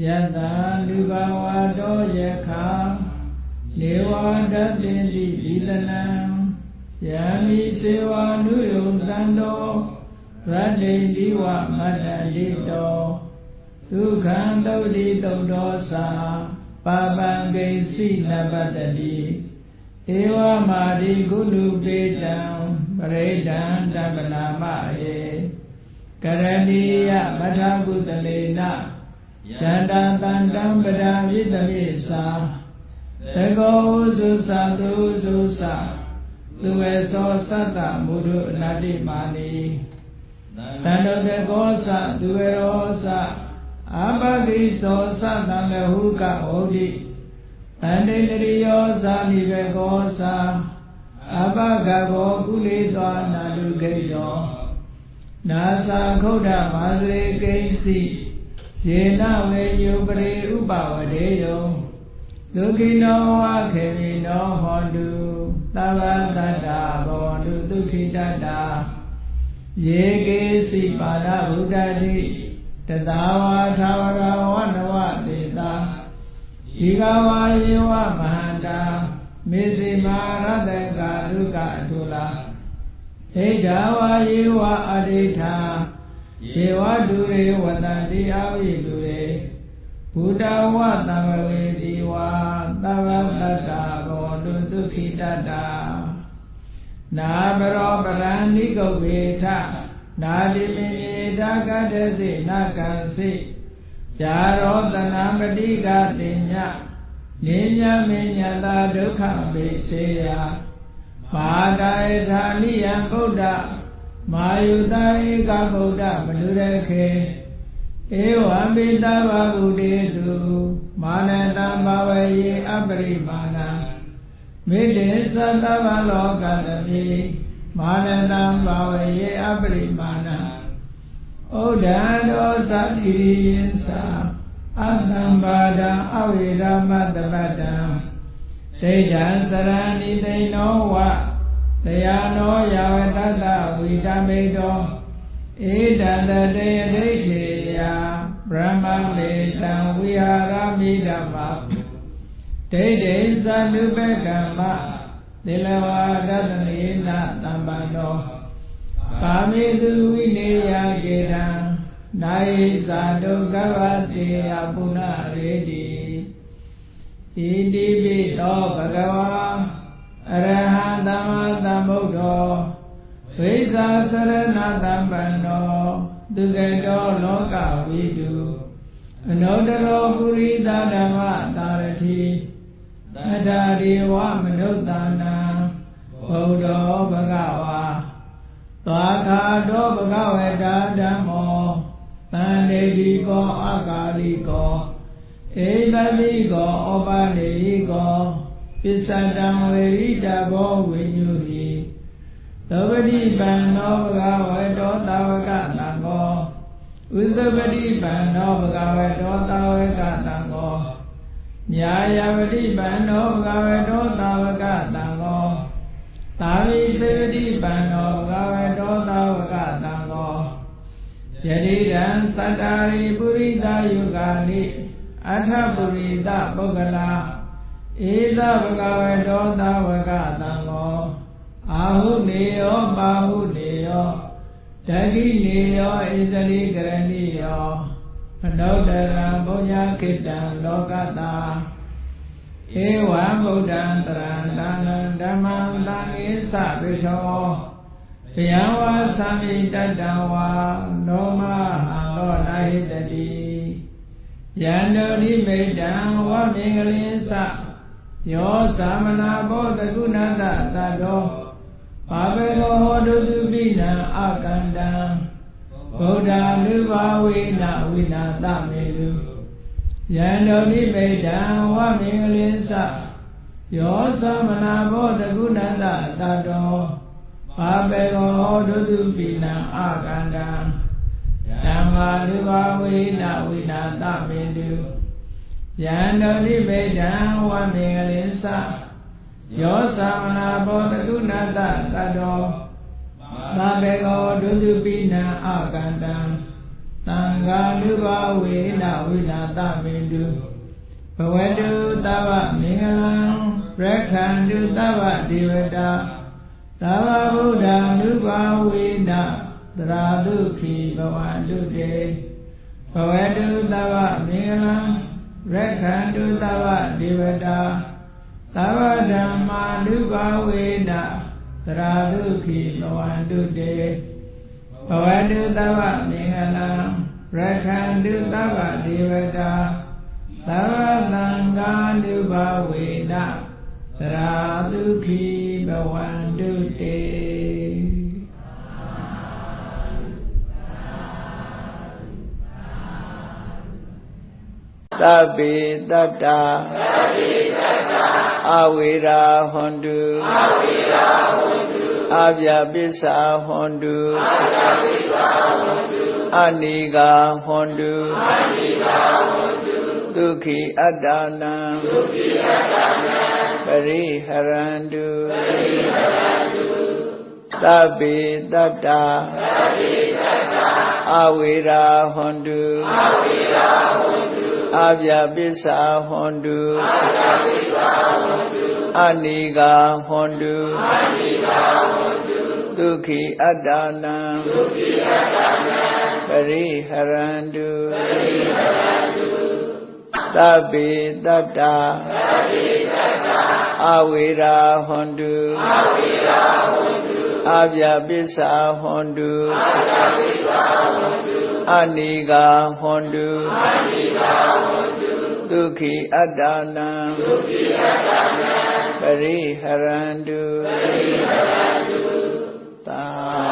ယတလူဘဝတောယခာနေဝတတိတိဒီလနံယံမိစေဝနုယုံသံတောရတ္တိဒီဝမတ္တတိတောဒုက္ခံတုတ်တိတုတ်တော်သာပါပံဂိသိနပတ္တိဧဝမာရိကုလူပေတံပရိဒံတပနာမယေကရဏီယမထာကုတလေန ယန္တာတန္တံပဒာဝိတမေသာသကောဥစုသတုစုသသူဝေသောသတ္တမုဒုအနာတိမာနီတန္တောတကောသသူဝေရောသအာပတိသောသတံလဟုကဟောတိတန္တေတရိယောဇာနိဘေကောသာအပကဘောကုလေသောနာတုဂိတောနာသာခုဒ္ဓမာစရေကိစီ ယေနဝေယုပရိဥပဝရေယောဒုခိနောဝခေမိနောဟောတုသဗ္ဗတတ္တာဘောတုဒုခိတတ္တာယေကေစီပါဒဗုဒ္ဓတိတသာဝါသာဝရဝနဝတေတာဒီကဝါယေဝမဟာတာမေဇိမာရတကာဒုက္ခအထုလာဣဒာဝါယေဝအဋိဋ္ဌာ ယေဝတုရေဝတံတိအဝိတုရေဘုဒ္ဓဝတံဝေတိဝါသဗ္ဗတတ္တာဘောတုဒုခိတတ္တာနာဘရောပရဏိကုတ်ဝေထနာတိမေတာကတ္တစေနာကံစေဇာရောတနာပတိကတင်ညနေညမေညတာဒုက္ခမေစေယမာတာယထာနိယံဗုဒ္ဓ မာယုတာဧကဗုဒ္ဓမနုရခေဧဝံပိတဗာဗုတေတုမာနတံဘဝယေအပရိမာဏမေတ္တေသတ္တဗလောကတတိမာနတံဘဝယေအပရိမာဏဩဒံတောသတိယံသာအတံပါဒံအဝိရမတပတံဒိဋ္ဌံသရဏိသိနောဝ တရားနောယဝတတ္တဝိတမေတောဧတံတတေဒိဋ္ဌေယဗြဟ္မမေတံဝိဟာရမိဓမ္မဒိဋ္ဌိသနုပကမ္မသေလဝါဒတနေနတမ္ပန္နောကာမေသူဝိနေယကေတံနိုင်ဇာဒုက္ခဝတေယပုဏ္ဏရေတိဣတိပိသောဘဂဝါအရဟံသမ္မာသမ္ဗုဒ္ဓောဝိဇာစရဏသမ္ပန္နောသူကတောလောကဝိတုအနုတ္တရောပုရိသဓမ္မတာရတိတထာဒေဝမနုဿာနံဘုဒ္ဓောဘဂဝါသွားခါတောဘဂဝေတာဓမ္မောတန်တေတိကောအကာလိကောဧတတိကောဩပနေကောပစ္စတံဝေရိတဘောဝိညုဟိ သဗ္ဗတိပန္နောဘဂဝေတောတာဝကတံကောဥသဗ္ဗတိပန္နောဘဂဝေတောတာဝကတံကောညာယဝတိပန္နောဘဂဝေတောတာဝကတံကောသာဝိစေတိပန္နောဘဂဝေတောတာဝကတံကောယတိရံသတ္တာရိပုရိသယုဂာနိအထပုရိသပုဂ္ဂလာဧသဘဂဝေတောသဝကသံဃော အာဟုနေယောပါဟုနေယောတတိနေယောဣသရိကရဏိယောအနုတ္တရံဘုညခိတံလောကတာဧဝံဗုဒ္ဓံတရံတဏံဓမ္မံသံဃိသဗေသောဘယံဝါသံမိတတံဝါနောမဟံလောနာဟိတတိယန္တောရိမိတံဝမင်္ဂလိသယောသမနာဘောတကုဏတသတ္တော ဘာဘေရောဟောတုတုပိနံအကန္တံဗုဒ္ဓလူဘာဝိနဝိနာသမေလူယန္တောရိမိတံဝမင်္ဂလိသယောသမနာဘောတကုဏတသတ္တောဘာဘေရောဟောတုတုပိနံအကန္တံဓမ္မာလူဘာဝိနဝိနာသမေတုယန္တောနိဗ္ဗေဒံဝမေကလိသ ယောသမနာဘောတကုဏတသတ္တောသဗ္ဗေကောဒုစုပိနံအကန္တံဓသံဃာနုဘဝေနဝိနာတမေတုဘဝတုသဗ္ဗမင်္ဂလံရက္ခန္တုသဗ္ဗဒေဝတာသဗ္ဗဗုဒ္ဓ ानु ဘာဝေနသရာဒုခိဘဝတုတေဘဝတုသဗ္ဗမင်္ဂလံရက္ခန္တုသဗ္ဗဒေဝတာ သဗ္ဗဓမ္မာ ानु ဘာဝေနသရာဒုခိဘဝတုတေဘဝတုသဗ္ဗမင်္ဂလံရက္ခန္တုသဗ္ဗဒေဝတာသဗ္ဗသံဃာ ानु ဘာဝေနသရာဒုခိဘဝတုတေသဗ္ဗေတတ္တာသဗ္ဗေတတ္တာ အဝေရာဟွန်တုအဝေရာဟွန်တုအဗျာပိစ္ဆာဟွန်တုအဗျာပိစ္ဆာဟွန်တုအနိဂာဟွန်တုအနိဂာဟွန်တုဒုက္ခိအတ္တနာဒုက္ခိအတ္တနာပရိဟရန္တုပရိဟရန္တုသဗ္ဗေတတ္တာသဗ္ဗေတတ္တာအဝေရာဟွန်တုအဝေရာဟွန်တု အဗျာပိစ္ဆာဟွန်တုအဗျာပိစ္ဆာဟွန်တုအနိဂာဟွန်တုအနိဂာဟွန်တုဒုက္ခိအတ္တနာဒုက္ခိအတ္တနာပရိဟရန္တုပရိဟရန္တုသဗ္ဗေတတ္တာသဗ္ဗေတတ္တာအဝေရာဟွန်တုအဝေရာဟွန်တုအဗျာပိစ္ဆာဟွန်တုအဗျာပိစ္ဆာဟွန်တု အနိဂာဟွန်တုအနိဂာဟွန်တုဒုက္ခိအတ္တနာဒုက္ခိအတ္တနာပရိဟရန္တုပရိဟရန္တုသာဓု